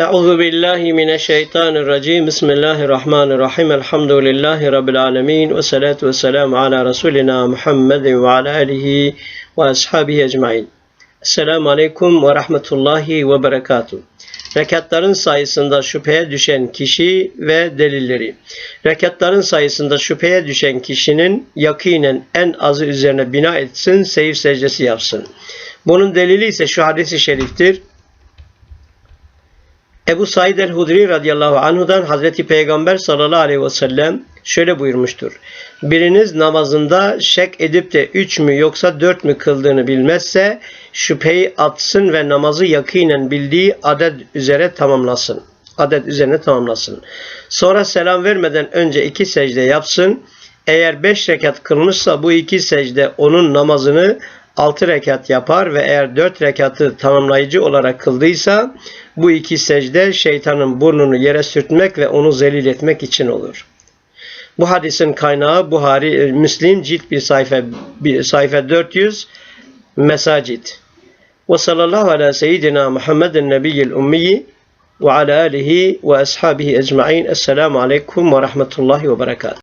Euzu billahi mineşşeytanirracim. Bismillahirrahmanirrahim. Elhamdülillahi rabbil alamin ve salatu vesselamü ala resulina Muhammedin ve ala alihi ve ashabihi ecmaîn. Esselamu aleyküm ve rahmetullahi ve berekatuh. Rekatların sayısında şüpheye düşen kişi ve delilleri. Rekatların sayısında şüpheye düşen kişinin yakinen en azı üzerine bina etsin, seyir secdesi yapsın. Bunun delili ise şu hadisi şeriftir. Ebu Said el-Hudri radıyallahu anhudan Hazreti Peygamber sallallahu aleyhi ve sellem şöyle buyurmuştur. Biriniz namazında şek edip de üç mü yoksa dört mü kıldığını bilmezse şüpheyi atsın ve namazı yakinen bildiği adet üzere tamamlasın. Adet üzerine tamamlasın. Sonra selam vermeden önce iki secde yapsın. Eğer beş rekat kılmışsa bu iki secde onun namazını 6 rekat yapar ve eğer 4 rekatı tamamlayıcı olarak kıldıysa bu iki secde şeytanın burnunu yere sürtmek ve onu zelil etmek için olur. Bu hadisin kaynağı Buhari, Müslim cilt bir sayfa, bir sayfa 400 Mesacid. Ve sallallahu ala seyyidina Muhammedin nebiyyil ummiyi ve ala alihi ve ashabihi ecma'in. Esselamu aleyküm ve rahmetullahi ve berekatuhu.